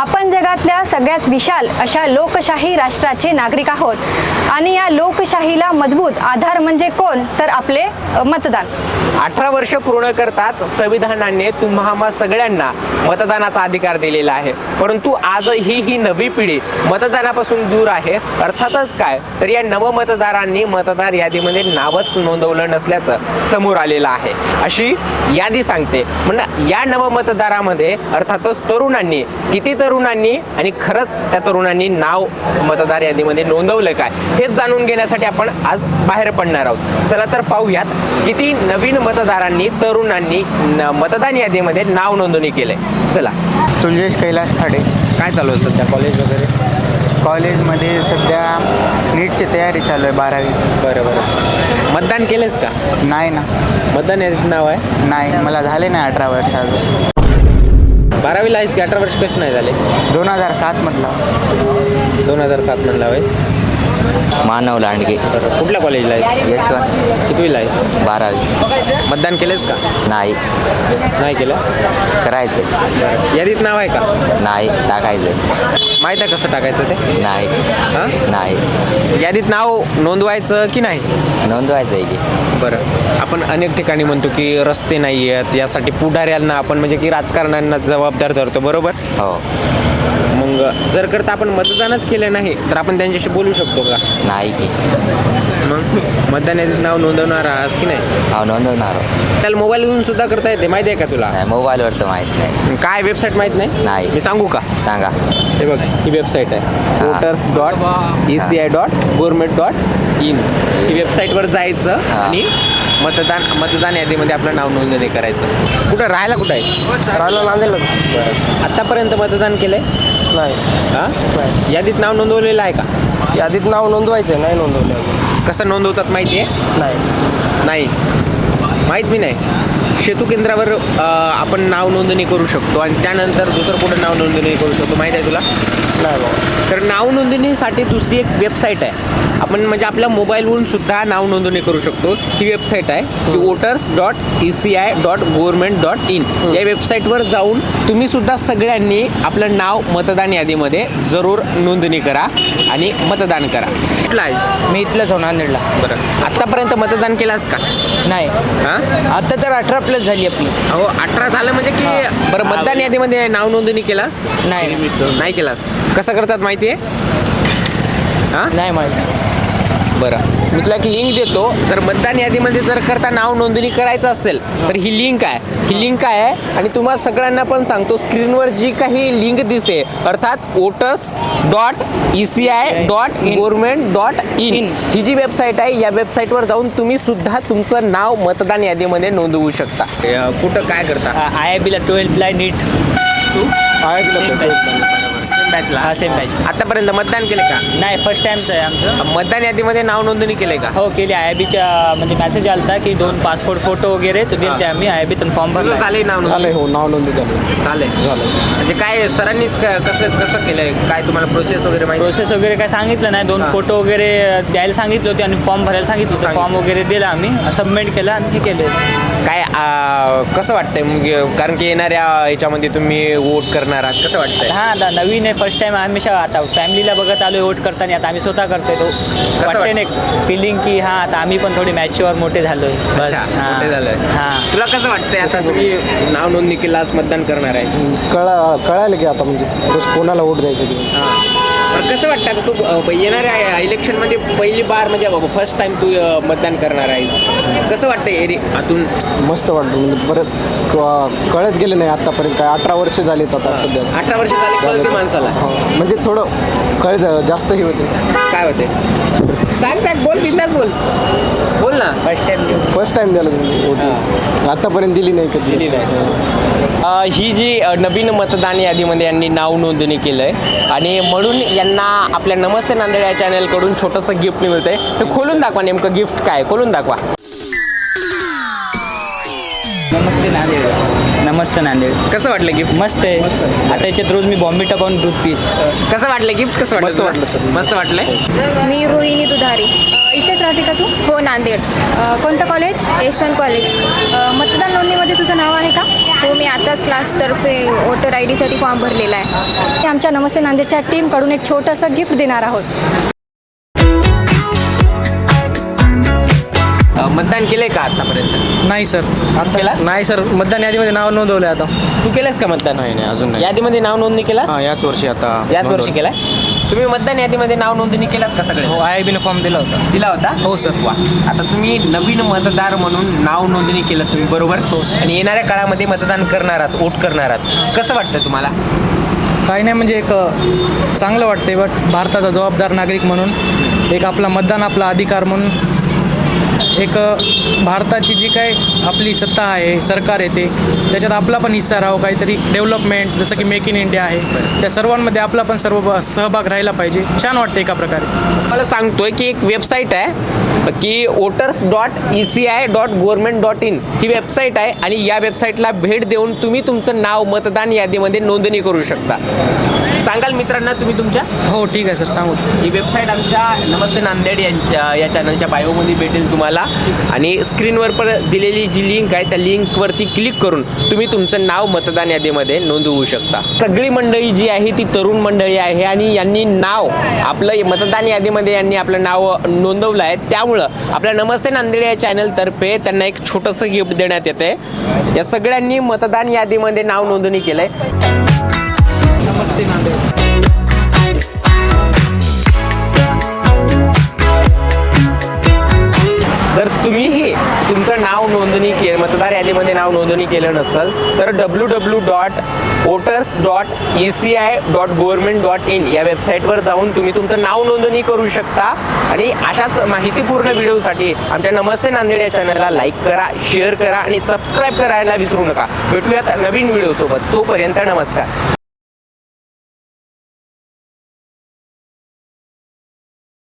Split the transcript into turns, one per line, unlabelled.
आपण जगातल्या सगळ्यात विशाल अशा लोकशाही राष्ट्राचे नागरिक आहोत. आणि या लोकशाहीला मजबूत आधार म्हणजे कोण? तर आपले मतदान.
अठरा वर्ष पूर्ण करताच संविधानाने तुम्हा सगळ्यांना मतदानाचा अधिकार दिलेला आहे. परंतु आजही ही नवी पिढी मतदानापासून दूर आहे. अर्थातच काय? तर या नवमतदारांनी मतदार यादीमध्ये नावच नोंदवलं नसल्याचं समोर आलेलं आहे. अशी यादी सांगते. म्हणजे या नवमतदारामध्ये अर्थातच तरुणांनी किती तरुणांनी आणि खरंच त्या तरुणांनी नाव मतदार यादीमध्ये नोंदवलं काय हेच जाणून घेण्यासाठी आपण आज बाहेर पडणार आहोत. चला तर पाहूयात किती नवीन मतदारांनी तरुणांनी मतदान यादीमध्ये नाव नोंदणी केलंय. चला.
तुलजेश कैलास खाडे
काय चालू आहे सध्या? कॉलेज वगैरे?
कॉलेजमध्ये सध्या नीटची तयारी चालू आहे बारावी.
बरं बरं. मतदान केलंस का?
नाही ना.
मतदान यादीत नाव आहे?
नाही मला झाले नाही अठरा वर्ष अजून.
बारावीला आहेस की अठरा वर्ष कसे नाही झाले?
दोन हजार सातमधला
दोन हजार सात मधला आहेस
मानव लांडगे.
कुठल्या कॉलेजला आहेस?
यशवंत.
कितवीला आहेस?
बारावी.
मतदान केलंस का?
नाही.
नाही केलं?
करायचं
यादीत नाव आहे का?
नाही टाकायचं
माहीत आहे कसं टाकायचं ते?
नाही.
हां?
नाही.
यादीत नाव नोंदवायचं की नाही?
नोंदवायचं आहे की.
बरं. आपण अनेक ठिकाणी म्हणतो की रस्ते नाही आहेत यासाठी पुढाऱ्यांना आपण म्हणजे की राजकारण्यांना जबाबदार धरतो बरोबर?
हो.
मग जर करता आपण मतदानच केलं नाही तर आपण त्यांच्याशी बोलू शकतो का?
नाही की.
मग? मतदान यादीत नाव नोंदवणार आहास की नाही?
हो नोंदवणार हो.
त्याला मोबाईल घेऊन सुद्धा करता येते माहिती आहे का तुला?
नाही मोबाईलवरचं माहीत नाही.
काय वेबसाईट माहीत नाही?
नाही.
मी सांगू का?
सांगा.
हे बघ ही वेबसाईट आहे. Voters dot E C I dot government dot in ही वेबसाईटवर जायचं
हा.
आणि मतदान मतदान यादीमध्ये आपलं नाव नोंदणी करायचं. कुठं? राहायला कुठं आहे?
राहायला नांदेड
बरं आत्तापर्यंत मतदान केलंय?
नाही.
हां? यादीत नाव नोंदवलेलं आहे का?
यादीत नाव नोंदवायचं नाही नोंदवलं अजून.
कसं नोंदवतात माहिती आहे?
नाही.
नाही. माहीत मी नाही. सेतू केंद्रावर अ, आपण नाव नोंदणी करू शकतो आणि त्यानंतर दुसरं कुठं नाव नोंदणी करू शकतो. माहीत आहे तुला?
नाही बाबा
तर नाव नोंदणीसाठी दुसरी एक वेबसाईट आहे. आपण म्हणजे आपल्या मोबाईलवरून सुद्धा नाव नोंदणी करू शकतो. ही वेबसाईट आहे. Voters dot E C I dot government dot in या वेबसाईटवर जाऊन तुम्ही सुद्धा सगळ्यांनी आपलं नाव मतदान यादीमध्ये जरूर नोंदणी करा आणि मतदान करा. कुठला आहेस?
मी इथलंच हो नांदेडला.
बरं. आत्तापर्यंत मतदान केलास का?
नाही.
हां?
आता तर अठरा प्लस झाली आपली.
हो अठरा झालं म्हणजे की बरं मतदान यादीमध्ये नाव नोंदणी केलास?
नाही.
नाही केलास. कसं करतात माहिती आहे हां?
नाही माहिती.
बरं. मी तुला एक लिंक देतो. तर मतदान यादीमध्ये जर करता नाव नोंदणी करायचं असेल तर ही लिंक आहे. ही लिंक आहे आणि तुम्हाला सगळ्यांना पण सांगतो स्क्रीनवर जी काही लिंक दिसते अर्थात voters dot E C I dot government dot in ही जी वेबसाईट आहे या वेबसाईटवर जाऊन तुम्ही सुद्धा तुमचं नाव मतदान यादीमध्ये नोंदवू शकता. कुठं काय करता?
आय आय बीला ट्वेल्थला नीट
तू
हा सेम बॅच
आतापर्यंत मतदान केलं का?
नाही फर्स्ट टाइमचं आहे आमचं.
मतदान यादीमध्ये नाव नोंदणी केलंय का?
हो केली. आय आय बीच्या म्हणजे मेसेज आलता की दोन पासपोर्ट फोटो वगैरे तो दिले आम्ही. आय आय बीतून फॉर्म
तुझं
भरला
झालंय नाव
झालंय हो नाव नोंदणी झालं.
चालेल झालं म्हणजे काय सरांनीच क- कसं कसं केलंय? काय तुम्हाला प्रोसेस वगैरे माहिती?
प्रोसेस वगैरे काय सांगितलं नाही. दोन
हां.
फोटो वगैरे द्यायला सांगितले होते आणि फॉर्म भरायला सांगितलं होतं. फॉर्म वगैरे दिला आम्ही. सबमिट केला आणि हे केले
काय आ, कसं वाटतंय? मग कारण की येणाऱ्या ह्याच्यामध्ये तुम्ही वोट करणार आहात. कसं वाटतंय?
हा आता नवीन आहे फर्स्ट टाइम हमेशा आता फॅमिलीला बघत आलो वोट करताना. आता आम्ही स्वतः करतोय तो. वाटते? नाही फिलिंग की हा आता आम्ही पण थोडी मॅचवर मोठे झालोय. बस.
अच्छा, मोठे झालोय.
हां.
तुला कसं वाटतंय? आता तुम्ही नाव नोंदणी केलास मतदान करणार आहे.
कळा कळायला की आता म्हणजे रोज कोणाला वोट द्यायचं ते?
कसं वाटतं? आता तू येणाऱ्या इलेक्शनमध्ये पहिली बार म्हणजे फर्स्ट टाइम तू मतदान करणार आहे. कसं वाटतंय एरी आतून
मस्त वाटतं म्हणजे परत कळत गेले नाही आतापर्यंत. काय अठरा वर्ष झालीत आता सध्या.
अठरा वर्ष झाले कळते माणसाला.
हो, म्हणजे थोडं कळत जास्त हे होते.
काय होते सांग सांग बोल बिंदास बोल. बोल ना.
First time
first time vote आतापर्यंत दिली नाही कधी.
दिली अ, ही जी नवीन मतदान यादीमध्ये यांनी नाव नोंदणी केलं आहे आणि म्हणून यांना आपल्या नमस्ते नांदेड या चॅनलकडून छोटंसं गिफ्ट मिळतंय. ते खोलून दाखवा नेमकं गिफ्ट काय खोलून दाखवा.
नमस्ते नांदेड. नमस्ते नांदेड.
कसं वाटलं गिफ्ट
मस्त आहे. आता याच्यात रोज मी बॉम्बे पाहून दूध पीत
कसं वाटलं गिफ्ट कसं वाटलं
मस्त? वाटलं.
मस्त वाटलंय?
मी रोहिणी दुधारी.
इथेच राहते का तू?
हो नांदेड.
अ, कोणतं कॉलेज
यशवंत कॉलेज
अ, मतदान नोंदणीमध्ये तुझं नाव आहे का?
हो मी आताच क्लासतर्फे वोटर आय डीसाठी फॉर्म भरलेला आहे.
आमच्या आमच्या नमस्ते नांदेडच्या टीमकडून एक छोटंसं गिफ्ट देणार आहोत.
अ, मतदान केलंय का आतापर्यंत?
नाही सर.
केलास?
नाही सर. मतदान यादीमध्ये नाव नोंदवलं आता.
तू केलंस का मतदान?
नाही नाही अजून नाही.
यादीमध्ये नाव नोंदणी केलास?
हां याच वर्षी आता
याच वर्षी
नोंदवलं.
केलाय? तुम्ही मतदान यादीमध्ये नाव नोंदणी केलात का सगळे?
हो आय आय बीनं फॉर्म दिला होता.
दिला होता?
हो, सर.
वा. आता तुम्ही नवीन मतदार म्हणून नाव नोंदणी केलं तुम्ही बरोबर?
हो, सर.
आणि येणाऱ्या काळामध्ये मतदान करणार आहात वोट करणार आहात. कसं वाटतं तुम्हाला?
काही नाही म्हणजे एक अ, चांगलं वाटतंय बट भारताचा जबाबदार नागरिक म्हणून एक आपला मतदान आपला अधिकार म्हणून एक भारताची जी काय आपली सत्ता आहे सरकार येते त्याच्यात आपला पण हिस्सा राहावं काहीतरी डेव्हलपमेंट जसं की मेक इन इंडिया आहे त्या सर्वांमध्ये आपला पण सर्व सहभाग राहिला पाहिजे. छान वाटतं एका प्रकारे.
मला सांगतोय की एक वेबसाईट आहे की voters dot E C I dot government dot in he website आहे आणि या वेबसाईटला भेट देऊन तुम्ही तुमचं नाव मतदान यादीमध्ये नोंदणी करू शकता. सांगाल मित्रांना तुम्ही तुमच्या?
हो ठीक आहे सर सांगू.
ही वेबसाईट आमच्या नमस्ते नांदेड यांच्या या चॅनलच्या बायोमध्ये भेटेल तुम्हाला. आणि स्क्रीनवर पण दिलेली जी लिंक आहे त्या लिंकवरती क्लिक करून तुम्ही तुमचं नाव मतदान यादीमध्ये नोंदवू शकता. सगळी मंडळी जी आहे ती तरुण मंडळी आहे आणि यांनी नाव आपलं मतदान यादीमध्ये यांनी आपलं नाव नोंदवलं आहे. त्यामुळं आपल्या नमस्ते नांदेड या चॅनलतर्फे त्यांना एक छोटंसं गिफ्ट देण्यात येते या सगळ्यांनी मतदान यादीमध्ये नाव नोंदणी केलंय.
नमस्ते नांदेड.
जर तुम्हीही तुमचं नाव नोंदणी के मतदार यादीमध्ये नाव नोंदणी केलं नसेल तर W W dot voters dot E C I dot government dot in या वेबसाईटवर जाऊन तुम्ही तुमचं नाव नोंदणी करू शकता. आणि अशाच माहितीपूर्ण व्हिडिओसाठी आमच्या नमस्ते नांदेड या चॅनलला लाईक करा शेअर करा आणि सबस्क्राईब करायला विसरू नका. भेटूयात नवीन व्हिडिओसोबत. तोपर्यंत नमस्कार.